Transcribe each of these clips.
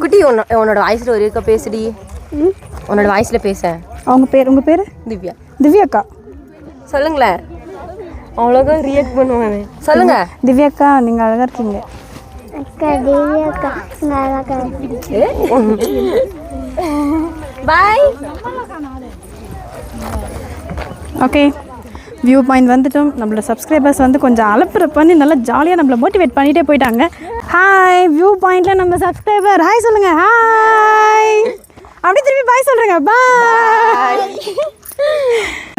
குட்டி உன்ன உன்னோட வாய்ஸில் ஒரு இருக்க பேசுடி. உன்னோட வாய்ஸில் பேச. அவங்க பேர் உங்கள் பேர்? திவ்யா. திவ்யாக்கா. சொல்லுங்களேன் அவ்வளோக்கா ரியாக்ட் பண்ணுவாங்க சொல்லுங்க. திவ்யாக்கா நீங்கள் அழகாக இருக்கீங்க. பாய் ஓகே வியூ பாயிண்ட் வந்துட்டோம். நம்மளோட சப்ஸ்கிரைபர்ஸ் வந்து கொஞ்சம் அலப்புற பண்ணி நல்லா ஜாலியாக நம்மளை மோட்டிவேட் பண்ணிகிட்டே போயிட்டாங்க. ஹாய் வியூ பாயிண்டில் நம்ம சப்ஸ்கிரைபர் ஹாய் சொல்லுங்கள் ஹாய் அப்படியே திரும்பி பாய் சொல்கிறேங்க பாய்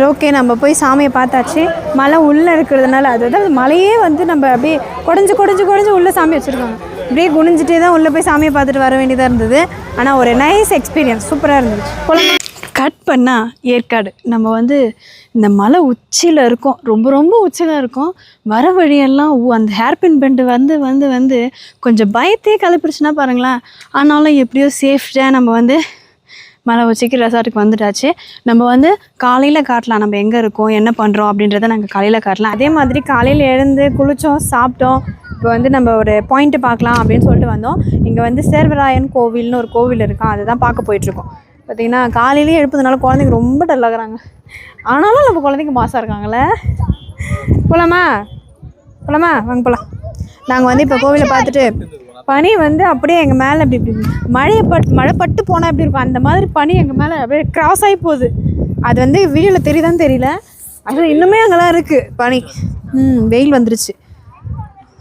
ஓகே நம்ம போய் சாமியை பார்த்தாச்சு. மலை உள்ளே இருக்கிறதுனால அதாவது மலையே வந்து நம்ம அப்படியே குடஞ்சு குடஞ்சு குடஞ்சு உள்ளே சாமி வச்சுருக்காங்க. அப்படியே குனிஞ்சிட்டே தான் உள்ளே போய் சாமியை பார்த்துட்டு வர வேண்டியதாக இருந்தது. ஆனால் ஒரு நைஸ் எக்ஸ்பீரியன்ஸ் சூப்பராக இருந்துச்சு. போலாமா? கட் பண்ணால் ஏற்காடு. நம்ம வந்து இந்த மலை உச்சியில் இருக்கோம். ரொம்ப ரொம்ப உச்சியில் இருக்கோம். வர வழியெல்லாம் அந்த ஹேர்பின் பெண்டு வந்து வந்து வந்து கொஞ்சம் பயத்தையே கலப்பிடுச்சுன்னா பாருங்களேன். ஆனாலும் எப்படியோ சேஃப்டாக நம்ம வந்து மலை உச்சிக்கு ரெசார்ட்டுக்கு வந்துட்டாச்சு. நம்ம வந்து காலையில் காட்டலாம். நம்ம எங்கே இருக்கோம்? என்ன பண்ணுறோம் அப்படின்றத நாங்கள் காலையில் காட்டலாம். அதே மாதிரி காலையில் எழுந்து குளித்தோம் சாப்பிட்டோம். இப்போ வந்து நம்ம ஒரு பாயிண்ட்டு பார்க்கலாம் அப்படின்னு சொல்லிட்டு வந்தோம். இங்கே வந்து சேர்வராயன் கோவில்னு ஒரு கோவில் இருக்கான் அதுதான் பார்க்க போயிட்டுருக்கோம் பார்த்தீங்கன்னா காலையிலேயே எழுப்பதுனால குழந்தைங்க ரொம்ப டல்லாகிறாங்க ஆனாலும் நம்ம குழந்தைங்க மாசாக இருக்காங்களே போகலாமா போகலாமா வாங்க போகலாம் நாங்கள் வந்து இப்போ கோவிலை பார்த்துட்டு பனி வந்து அப்படியே எங்கள் மேலே இப்படி இப்படி மழையை பட் மழை பட்டு போனால் எப்படி இருக்கும்? அந்த மாதிரி பனி எங்கள் மேலே அப்படியே கிராஸ் ஆகி போகுது. அது வந்து வீடியோவில் தெரியுதான்னு தெரியல. அது இன்னுமே அங்கெல்லாம் இருக்குது பனி. ம் வெயில் வந்துருச்சு.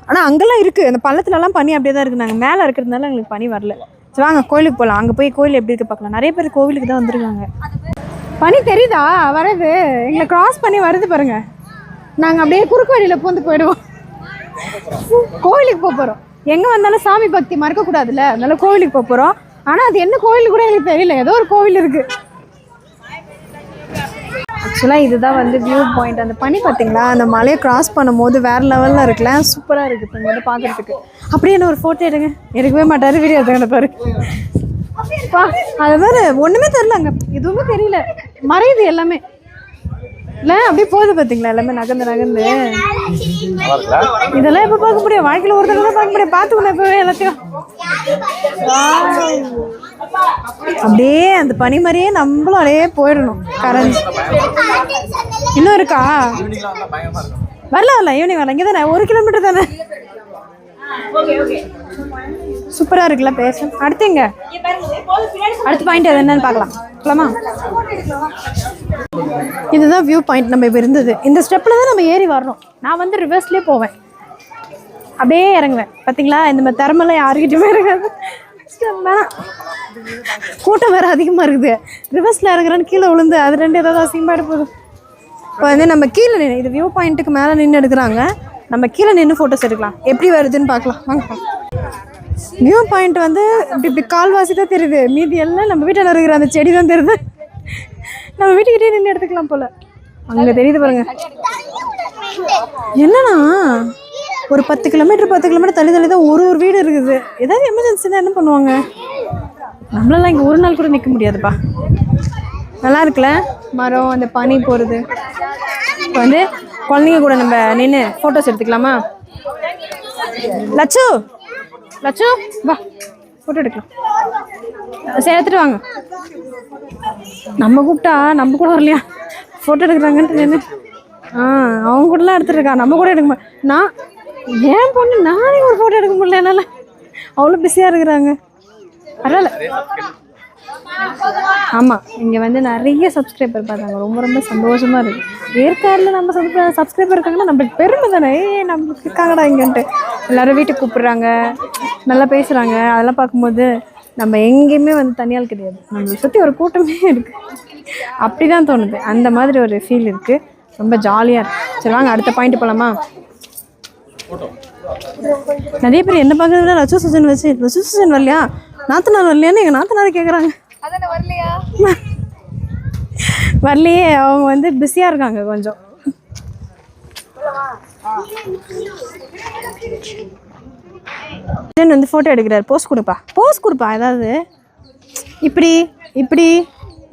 ஆனால் அங்கெல்லாம் இருக்குது அந்த பள்ளத்துலலாம் பனி அப்படியே தான் இருக்குது நாங்கள் மேலே இருக்கிறதுனால எங்களுக்கு பனி வரல. ஸோ வாங்க கோயிலுக்கு போகலாம் அங்கே போய் கோயில் எப்படி இருக்கு பார்க்கலாம். நிறைய பேர் கோவிலுக்கு தான் வந்திருக்காங்க. பனி தெரியுதா? வரது எங்களை கிராஸ் பண்ணி வருது பாருங்க. நாங்கள் அப்படியே குறுக்கு வழியில் பூந்து போயிடுவோம். கோவிலுக்கு போக போகிறோம் எங்கே வந்தாலும் சாமி பக்தி மறக்கக்கூடாதுல்ல? அதனால கோவிலுக்கு போக போகிறோம் ஆனால் அது என்ன கோவில் கூட எங்களுக்கு தெரியல. ஏதோ ஒரு கோவில் இருக்குது ஆக்சுவலாக இதுதான் வந்து வியூ பாயிண்ட் அந்த பனி பார்த்தீங்களா? அந்த மலையை கிராஸ் பண்ணும்போது வேறு லெவலில் இருக்குல்ல? சூப்பராக இருக்குது இங்க வந்து பார்க்குறதுக்கு. அப்படியே என்ன ஒரு ஃபோட்டோ எடுங்க. எடுக்கவே மாட்டார். வீடியோ எடுத்துக்கிட்ட பாரு பா அது வேறு ஒன்றுமே தெரில அங்கே. எதுவுமே தெரியல. மறையுது எல்லாமே. இல்லை அப்படியே போகுது பார்த்தீங்களா? எல்லாமே நகர்ந்து நகர்ந்து. இதெல்லாம் எப்போ பார்க்க முடியும்? வாழ்க்கையில் ஒரு தடவை பார்க்க முடியும். பார்த்துக்கணும் எப்போவே எல்லாத்தையும். அப்படியே அந்த பனி மாதிரியே நம்மளும் அப்படியே போயிடணும். கரைஞ்சி. இன்னும் இருக்கா? வரல வரல ஈவினிங் வரல இங்கே தானே ஒரு கிலோமீட்டர் தானே? சூப்பராக இருக்குல்ல பேச. அடுத்து எங்க? அடுத்த பாயிண்ட் அது என்னன்னு பார்க்கலாம். போலாமா இதுதான் வியூ பாயிண்ட் நம்ம இப்போ இருந்தது. இந்த ஸ்டெப்பில் தான் நம்ம ஏறி வரணும். நான் வந்து ரிவர்ஸ்லேயே போவேன். அப்படியே இறங்குவேன். பார்த்தீங்களா இந்த மாதிரி திறமெல்லாம் யாருக்கிட்டுமே இருக்காது வேணாம் கூட்டம் வேறு அதிகமாக இருக்குது. ரிவர்ஸில் இறங்குறேன்னு கீழே விழுந்து அது ரெண்டு ஏதாவது அசிங்கமாயிட போகுது. இப்போ வந்து நம்ம கீழே நின்று இது வியூ பாயிண்ட்டுக்கு மேலே நின்று எடுக்கிறாங்க. நம்ம கீழே நின்று ஃபோட்டோஸ் எடுக்கலாம். எப்படி வருதுன்னு பார்க்கலாம். வாங்க. வியூ பாயிண்ட் வந்து இப்படி இப்படி கால்வாசி தான் தெரியுது. மீதி எல்லாம் நம்ம வீட்டில் இருக்கிற அந்த செடி தான் தெரியுது. நம்ம வீட்டுக்கிட்டே நின்று எடுத்துக்கலாம் போல். அங்கே தெரியுது பாருங்க. என்னன்னா ஒரு பத்து கிலோமீட்டர் பத்து கிலோமீட்டர் தள்ளி தள்ளி தான் ஒரு ஒரு வீடு இருக்குது. ஏதாவது எமர்ஜென்சினா என்ன பண்ணுவாங்க? நம்மளெல்லாம் இங்கே ஒரு நாள் கூட நிற்க முடியாதுப்பா. நல்லா இருக்குல்ல? மரம் அந்த பனி போகிறது இப்போ வந்து குழந்தைங்க கூட நம்ம நின்று ஃபோட்டோஸ் எடுத்துக்கலாமா? லட்சு லட்சு வா ஃபோட்டோ எடுக்கலாம். சரி எடுத்துட்டு வாங்க. நம்ம கூப்பிட்டா நம்ம கூட வரலையா? ஃபோட்டோ எடுக்கிறாங்கன்ட்டு நின்று ஆ அவங்க கூடலாம் எடுத்துருக்கா நம்ம கூட எடுக்கமா நான் ஏன் பொண்ணு நானே ஒரு ஃபோட்டோ எடுக்க முடியல என்னால். அவ்வளோ பிஸியாக இருக்கிறாங்க. பரவாயில்ல. ஆமாம் இங்கே வந்து நிறைய சப்ஸ்கிரைபர் பார்த்தாங்க. ரொம்ப ரொம்ப சந்தோஷமாக இருக்குது ஏற்காடில் நம்ம சப்ஸ்கிரை சப்ஸ்கிரைபர் இருக்காங்கன்னா நம்மளுக்கு பெருமை தானே. ஏ நம்மளுக்கு இருக்காங்கடா இங்கன்ட்டு. எல்லாரும் வீட்டுக்கு கூப்பிட்றாங்க. நல்லா பேசுகிறாங்க அதெல்லாம் பார்க்கும்போது நம்ம எங்கேயுமே வந்து தனியால் கிடையாது. நம்மளை சுற்றி ஒரு கூட்டமே இருக்குது அப்படி தான் தோணுது. அந்த மாதிரி ஒரு ஃபீல் இருக்குது ரொம்ப ஜாலியாக இருக்குது சரி வாங்க அடுத்த பாயிண்ட் போகலாமா நிறைய பேர் என்ன பார்க்கறத விட ரச்சு சுசன் வச்சு ரச்சு சுசன் வரலையா? நாத்தனார் வரலையான்னு எங்கள் நாத்தனார் கேட்குறாங்க வரலையே? அவங்க வந்து பிஸியாக இருக்காங்க கொஞ்சம். ஜென் வந்து ஃபோட்டோ எடுக்கிறார். போஸ் கொடுப்பா. போஸ் கொடுப்பா ஏதாவது. இப்படி இப்படி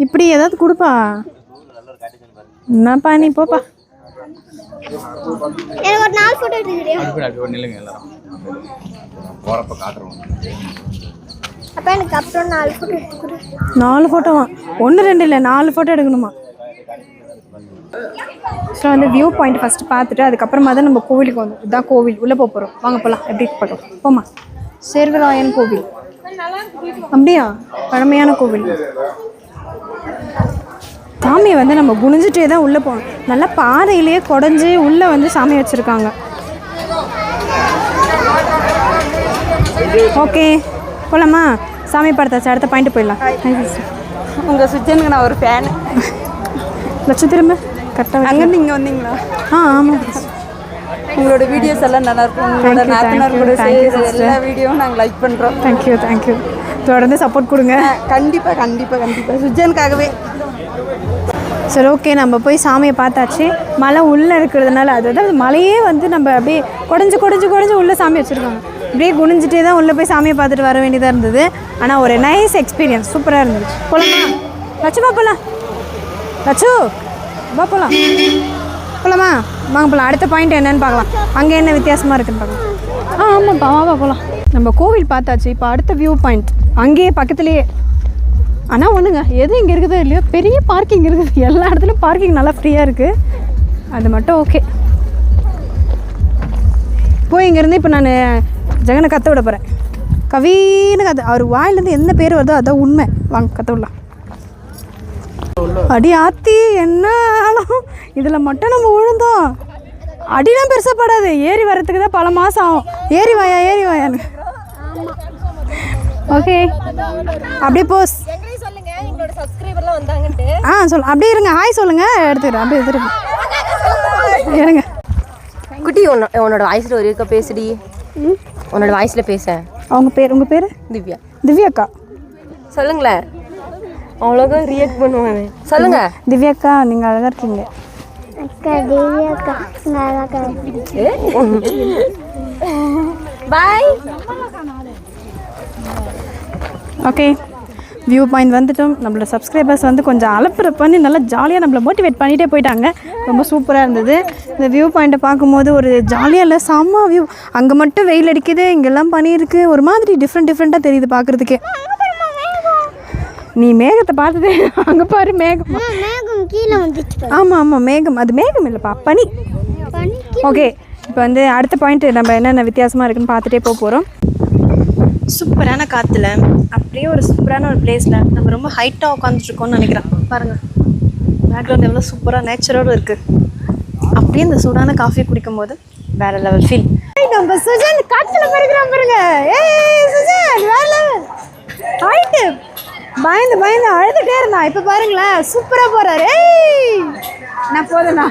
இப்படி ஏதாவது கொடுப்பா. என்னப்பா நீ போப்பா. எனக்கு ஒரு நாலு ஃபோட்டோ எடுத்துக்கிறியா அப்படி அப்படி நில்லுங்க எல்லாரும். போகிறப்ப காட்டுறோம். அப்ப எனக்கு அப்புறம் நாலு ஃபோட்டோ எடுத்துக்கிறேன் நாலு ஃபோட்டோவா ஒன்று ரெண்டு இல்லை நாலு ஃபோட்டோ எடுக்கணுமா? ஸோ வந்து வியூ பாயிண்ட் ஃபஸ்ட்டு பார்த்துட்டு அதுக்கப்புறமா தான் நம்ம கோவிலுக்கு வந்தோம். இதுதான் கோவில். உள்ளே போக போகிறோம் வாங்க போகலாம் எப்படி போட்டோம் போமா சேர்வராயன் கோவில். அப்படியா? பழமையான கோவில். சாமியை வந்து நம்ம குனிஞ்சிட்டே தான் உள்ளே போகணும். நல்லா பாறையிலேயே குடஞ்சி உள்ளே வந்து சாமி வச்சுருக்காங்க. ஓகே போகலாமா சாமி படத்தாச்சு அடுத்த பாயிண்ட் போயிடலாம். உங்கள் சுஜனுக்கு நான் ஒரு ஃபேனு லட்சம் திரும்ப. கரெக்டாக அங்கேருந்து இங்கே வந்தீங்களா? ஆ ஆமாம் உங்களோட வீடியோஸ் எல்லாம் நல்லா இருக்கும். உங்களோட நாத்தனார் கூட. எல்லா வீடியோவும் நாங்கள் லைக் பண்ணுறோம் தேங்க்யூ தேங்க்யூ தொடர்ந்து சப்போர்ட் கொடுங்க. கண்டிப்பாக கண்டிப்பாக கண்டிப்பாக சுஜனுக்காகவே சரி ஓகே நம்ம போய் சாமியை பார்த்தாச்சு. மலை உள்ளே இருக்கிறதுனால அதாவது மலையே வந்து நம்ம அப்படியே குடஞ்சி குடஞ்சி குடஞ்சி உள்ளே சாமி வச்சுருக்காங்க. அப்படியே குனிஞ்சிட்டே தான் உள்ளே போய் சாமியை பார்த்துட்டு வர வேண்டியதாக இருந்தது. ஆனால் ஒரு நைஸ் எக்ஸ்பீரியன்ஸ் சூப்பராக இருந்தது போகலாமா லட்சுமா போகலாம் லட்சு வா போகலாம் போகலாமா வாங்க போகலாம் அடுத்த பாயிண்ட் என்னன்னு பார்க்கலாம். அங்கே என்ன வித்தியாசமாக இருக்குன்னு பார்க்கலாம். ஆ ஆமாம்ப்பா வா வா போகலாம் நம்ம கோவில் பார்த்தாச்சு. இப்போ அடுத்த வியூ பாயிண்ட் அங்கேயே பக்கத்துலேயே. ஆனால் ஒன்றுங்க எது இங்கே இருக்குதோ இல்லையோ பெரிய பார்க்கிங் இருக்குது. எல்லா இடத்துலையும் பார்க்கிங் நல்லா ஃப்ரீயாக இருக்குது அது மட்டும் ஓகே போய் இங்கேருந்து இப்போ நான் ஜெகனை கத்த விட போகிறேன் கவின்னு கத்த அவர் வாயிலேருந்து என்ன பேர் வருதோ அதான் உண்மை. வாங்க கத்த விடலாம். அடி ஆத்தி என்ன ஆழம் இதில் மட்டும் நம்ம விழுந்தோம். அடிலாம் பெருசாக படாது. ஏறி வர்றதுக்கு தான் பல மாதம் ஆகும். ஏறி வாயா ஏறி வாயான்னு. ஓகே அப்படியே போஸ். சப்ஸ்கிரைபர்லாம் வந்தாங்கன்ட்டு. ஆ சொல் அப்படியே இருங்க. ஹாய் சொல்லுங்க. எடுத்துக்கிறேன். அப்படியே எடுத்துருங்க இருங்க. குட்டி உன்ன உன்னோட வாய்ஸில் ஒரு இருக்க? பேசுடி. உன்னோட வாய்ஸில் பேச. அவங்க பேர் உங்கள் பேர்? திவ்யா. திவ்யாக்கா. சொல்லுங்களேன். அவ்வளோக்கா ரியாக்ட் பண்ணுவாங்க சொல்லுங்க. திவ்யாக்கா நீங்கள் அழகாக இருக்கீங்க. அக்கா தேவி அக்கா நல்லா பாய் ஓகே வியூ பாயிண்ட் வந்துட்டோம். நம்மளோட சப்ஸ்கிரைபர்ஸ் வந்து கொஞ்சம் அலப்புற பண்ணி நல்லா ஜாலியாக நம்மளை மோட்டிவேட் பண்ணிகிட்டே போயிட்டாங்க. ரொம்ப சூப்பராக இருந்தது. இந்த வியூ பாயிண்ட்டை பார்க்கும்போது ஒரு ஜாலியாக இல்லை செம்ம வியூ அங்கே மட்டும் வெயில் அடிக்குது இங்கெல்லாம் பனி இருக்கு. ஒரு மாதிரி டிஃப்ரெண்ட் டிஃப்ரெண்ட்டாக தெரியுது பார்க்குறதுக்கே. நீ மேகத்தை பார்த்துட்டு அங்கே பாரு மேகம். மேகம் கீழே வந்துச்சு. ஆமாம் ஆமாம் மேகம். அது மேகம் இல்லைப்பா பனி. பனி ஓகே இப்போ வந்து அடுத்த பாயிண்ட் நம்ம என்னென்ன வித்தியாசமாக இருக்குன்னு பார்த்துட்டே போக போகிறோம் சூப்பரான காற்றுல அப்படியே ஒரு சூப்பரான ஒரு பிளேஸில் நம்ம ரொம்ப ஹைட்டாக உட்காந்துட்ருக்கோம்னு நினைக்கிறேன். பாருங்கள் பேக்ரவுண்ட் எவ்வளோ சூப்பராக நேச்சுரோடு இருக்குது அப்படியே இந்த சூடான காஃபி குடிக்கும் போது வேற லெவல் ஃபீல் நம்ம சுஜன் காற்றுல பறக்கிறோம் பாருங்க. ஏய் சுஜன் வேற லெவல் ஹைட்டு பயந்து பயந்து அழுதுகிட்டே இருந்தான். இப்போ பாருங்களேன் சூப்பராக போகிறாரு ஏய் நான் போதுண்ணா